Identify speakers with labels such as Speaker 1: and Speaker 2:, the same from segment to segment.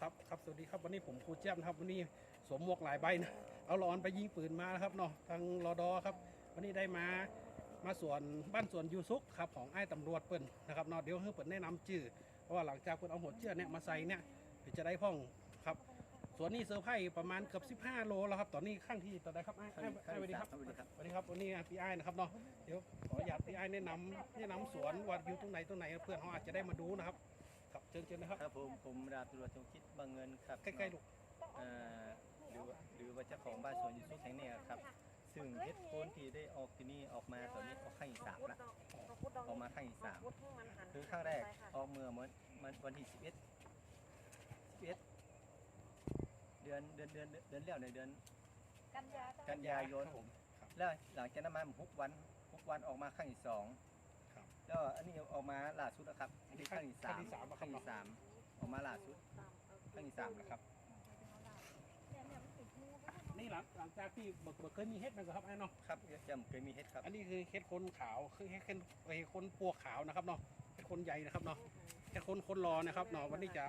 Speaker 1: ครับครับสวัสดีครับวันนี้ผมครูเจี๊ยบนะครับวันนี้สวมหมวกหลายใบนะเอาหลอนไปยิงปืนมานะครับเนาะทางรอดอครับ วันนี้ได้มามาสวนบ้านสวนยูซุกครับของไอ้ายตำรวจเปิ้นนะครับเนาะเดี๋ยวให้เปิ้นแนะนำชื่อเพราะว่าหลังจากเปิ้นเอาหัวเชือกเนี่ยมาใส่เนี่ยเดี๋ยวจะได้พ่องครับสวนนี้เซอร์ไพรส์ประมาณเกือบ 15 โลแล้วครับตอนนี้ข้างที่ตอนใดครับไอ้ไอ้ไอ้สวัสดีครับ
Speaker 2: สวัสดีครับ
Speaker 1: สวัสดีครับวันนี้พี่ไอ้ายนะครับเนาะเดี๋ยวขออนุญาตพี่ไอ้ายแนะนำแนะนำสวนว่าอยู่ตรงไหนตรงไหนเพื่อนเขาอาจจะได้มาดูนะครับ ครับเชิญเชิญนะครับ
Speaker 2: ครับผมผมดาบตำรวจจงคิดบางเงินครับ
Speaker 1: ใกล้ๆลูก
Speaker 2: เอ่อหรือว่าหรือว่าเจ้าของบ้านสวนยูซุกแห่งเนี้ครับ ซึ่งเฮ็ดโคนที่ได้ออกที่นี่ออกมาตอนนี้ออกข้างอีกสามละออกมาข้างอีกสามคือข้างแรกออกเมื่อวันวันวันที่สิบเอ็ดสิบเอ็ดเดือนเดือนเดือนเดือนแล้วในเดือน
Speaker 3: กันยา
Speaker 2: กันยายน
Speaker 1: ครับผมครับ
Speaker 2: แล้วหลังจากนั้นมาหกวันหกวันออกมาข้างอีกสอง
Speaker 1: ครับ
Speaker 2: แล้วอันนี้ออกมาล่าสุดนะครับอันนี้ข้างอีกสาม
Speaker 1: ข้างที่สามอะครับ
Speaker 2: ข้างอีกสามออกมาล่าสุดข้างอีกสามนะครับ
Speaker 1: นี่หลังหลังจากที่เบิกเบิกเคยมีเฮ็ดมันก็ครับไอ้เนาะ
Speaker 2: ครับจำเคยมีเฮ็ดครับ
Speaker 1: อันนี้คือเฮ็ดคนขาวคือเฮ็ดคนไอ้คนปัวขาวนะครับเนาะเฮ็ดคนใหญ่นะครับเนาะเฮ็ดคนคนรอนะครับเนาะวันนี้จะ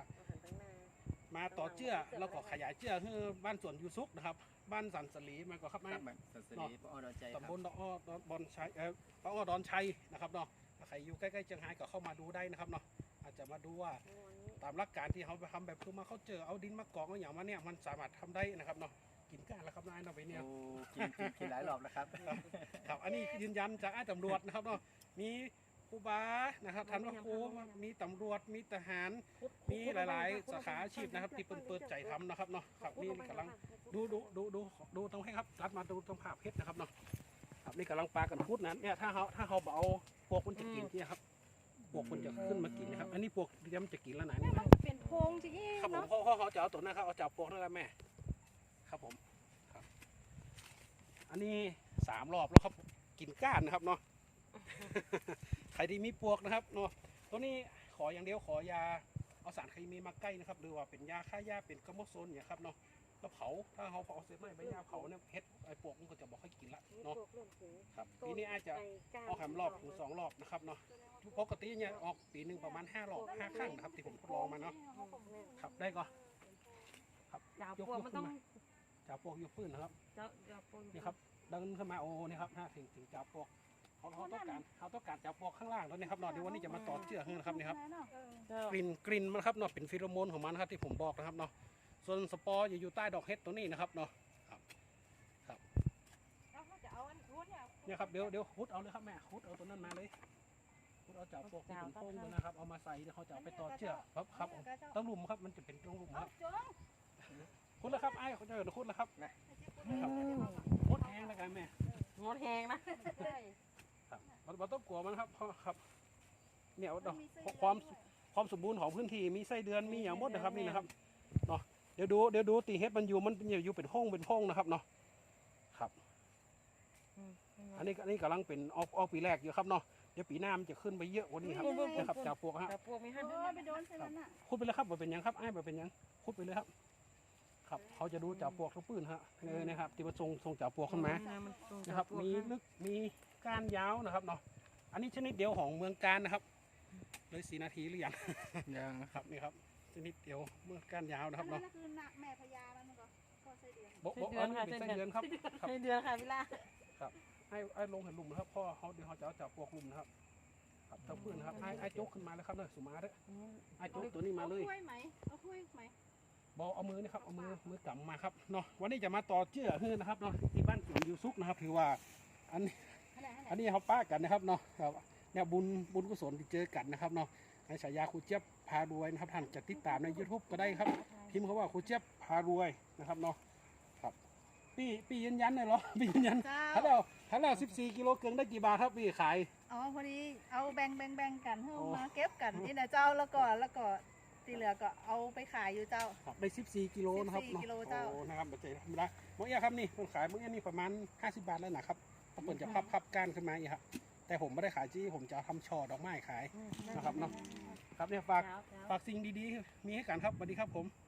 Speaker 1: มาต่อเจื้อแล้วก็ขยายเจื้อคือบ้านสวนยูซุกนะครับ บ้านสันสลีมันก็ครับ
Speaker 2: ค
Speaker 1: มา
Speaker 2: รับมันสันสลีปอดอนใจครับ
Speaker 1: ตำบลดอกอ้อดอนบอนชัยเอ่อปะอ้อดอนชัยนะครับเนาะถ้า ใครอยู่ใกล้ๆเชียงรายก็เข้ามาดูได้นะครับเนาะอาจจะมาดูว่าตามหลักการที่เขาไปทำแบบคือมาเขาเจอเอาดินมากรองเอาอย่างมาเนี่ยมันสามารถทำได้นะครับเนาะกินก้านแล้วครับนายเนาะไปเนี่ย
Speaker 2: โอ้กินกินกินหลายรอบแล้วครับ
Speaker 1: ครับอันนี้ยืนยันจากอ้ายตำรวจนะครับเนาะมีครูบานะครับท่านพระครูมีตำรวจมีทหาร มีหลายๆ สาขาอาชีพนะครับ ที่เปิดเปิดใจทำนะครับเนาะครับนี่กำลังดูดูดูดูดูตรงให้ครับรัดมาดูตรงภาพเพชรนะครับเนาะ ครับนี่กำลังปลากันพุดนะเนี่ยถ้าเขาถ้าเขาเอาพวกมันจะกินเนี่ยครับพวกมันจะขึ้นมากินนะครับ อันนี้พวกเดี๋ยวมันจะกินแล้วนะนี่นะ
Speaker 3: เป็นโพงจริง
Speaker 1: ครับผม
Speaker 3: เนาะ
Speaker 1: เขาเขาเขาจะเอาตัวนั้นครับเอาจับพวกนั่นแหละแม่ ครับผมครับ อันนี้สามรอบแล้วครับกินก้านนะครับเนาะใครที่มีปวกนะครับเนาะตัวนี้ขออย่างเดียวขอยาเอาสารเคมีมาใกล้นะครับหรือว่าเป็นยาฆ่าหญ้าเป็นกระมกโซนเนี่ยครับเนาะ แล้วเผาถ้าเขาเผาเสร็จไม่ใบยาเผาเนี่ยเฮ็ดไอ้ปวกมันก็จะบอกให้กินละเนาะครับปีนี้อาจจะเอาแหมรอบถึงสองรอบนะครับเนาะปกติเนี่ยออกปีหนึ่งประมาณห้ารอบห้าครั้งนะครับที่ผมทดลองมาเนาะครับได้ก็ครับ
Speaker 3: จ่าปวกมันต้อง
Speaker 1: จับปวกยกปืนนะครับ
Speaker 3: จ่าจ่าปวก
Speaker 1: นี่ครับเดินขึ้นมาโอ้นี่ครับถ้าถึงถึงจับปวกเขาเขาต้องการเขาต้องการจับปวกข้างล่างแล้วนี่ครับเนอะเดี๋ยววันนี้จะมาต่อเชือกให้นะครับนี่ครับ
Speaker 3: เจ้าก
Speaker 1: ลิ่นกลิ่นมันครับเนาะเป็นฟิโรโมนของมันนะครับที่ผมบอกนะครับเนาะ ส่วนสปอร์จะอยู่ใต้ดอกเห็ดตัวนี้นะครับเนาะครับ
Speaker 3: แล้วเขาจะเอาอันนู้นเนี่ย
Speaker 1: เนี่ยครับเดี๋ยวเดี๋ยวคุดเอาเลยครับแม่คุดเอาตัวนั้นมาเลยคุดเอาจับปวกที่เป็นโค้งเลยนะครับเอามาใส่เดี๋ยวเขาจะเอาไปต่อเชือกครับครับต้องลุมครับมันจะเป็นต้องลุมครับ
Speaker 3: จง
Speaker 1: คุดแล้วครับไอ้เขาจะเดินคุดแล้วครับครับมดแห้งแล้วกันแม่
Speaker 3: งดแหงนะ
Speaker 1: ครับเราเราต้องกลัวมันครับเพราะครับ เนี่ยดอกความความสมบูรณ์ของพื้นที่มีไส้เดือนมีอย่างหมดนะครับนี่นะครับ เนาะเดี๋ยวดูเดี๋ยวดูตีเฮ็ดมันอยู่มันเป็นอยู่เป็นห้องเป็นห้องนะครับเนาะครับ อันนี้อันนี้กำลังเป็นออกออกปีแรกอยู่ครับเนาะเดี๋ยวปีหน้ามันจะขึ้นไปเยอะกว่านี้ครับนะครับจากปลวกฮะ
Speaker 3: จ่าปวกมีหัน
Speaker 4: โอ้ยไปโดนใส่แล้วน่ะ
Speaker 1: ขุดไปเลยครับบ่เป็นหยังครับไอ้ายบ่เป็นหยังขุดไปเลยครับ ครับเขาจะดูจากปลวกทุกปืนฮะเออนะครับที่มันทรงทรงจากปลวกขึ้นมานะครับ มีนึกมีก้านยาวนะครับเนาะอันนี้ชนิดเดียวของเมืองการนะครับเลยสีนาทีหรือยัง
Speaker 2: ยัง
Speaker 1: ครับนี่ครับช นิดเดียวเมืองก้านยาวนะครับ
Speaker 4: อันนั้
Speaker 1: เนาะ
Speaker 4: นคือหนักแม่พญามันก็ก็ใส่เดือน
Speaker 1: บอกบอกอันนี้เป็นไส้เดือนครับครับ
Speaker 3: ในเดือนค่ะเวลา
Speaker 1: ให้ให้ลงเห็นหลุมนะครับพ่อเขาเดี๋ยวเขาจะเอาจับพวกหลุมนะครับครับทั้งพื้นนะครับไอ้ไอ้โจ๊กขึ้นมาแล้วครับเลยสุมาเด้อไอ้โจ๊กตัวนี้มาเลย
Speaker 4: เอาถ้วยไหมเอาถ้วยไหม
Speaker 1: บอกเอามือนี่ครับเอามือมือกำมาครับเนาะวันนี้จะมาต่อเจื้อฮื้อนะครับเนาะที่บ้านสวนยูซุกนะครับ ถือว่าอัน
Speaker 4: อันไหนอันไหน
Speaker 1: อันนี้เขาป้ากันนะครับเนาะครับ เนี่ยบุญบุญกุศลที่เจอกันนะครับเนาะในฉายาครูเจี๊ยบพารวยนะครับท่านจะติดตามใน YouTube ก็ได้ครับพิมพ์เขาว่าครูเจี๊ยบพารวยนะครับเนาะครับปีปียืนยันเลยเหรอปียืนยัน
Speaker 4: เจ้า
Speaker 1: ถ้าเราถ้าเรา14กิโลเกินได้กี่บาทครับปีขาย
Speaker 4: อ๋อพอดีเอาแบ่งแบ่งแบ่งกันให้
Speaker 1: โอ้
Speaker 4: มาเก็บกันนี่นะเจ้าแล้วก็แล้วก็ที่เหลือก็เอาไปขายอยู่เจ้า
Speaker 1: ครับได้14กิโลนะครับ
Speaker 4: 14
Speaker 1: เนาะ
Speaker 4: กิโลเจ้า
Speaker 1: โอ้นะครับบัจเจธรรมดาเมื่อกี้ครับนี่คนขายเมื่อกี้นี่ประมาณ 50 บาทแล้วนะครับเพราะเปิดจะพับพับก้านขึ้นมาอีกครับ แต่ผมไม่ได้ขายจี้ผมจะเอาทำช่อดอกไม้ขาย นะครับเนาะ ครับเนี่ยฝาก
Speaker 3: เช้า
Speaker 1: ฝากสิ่งดีๆ มีให้กันครับสวัสดีครับผม
Speaker 3: เ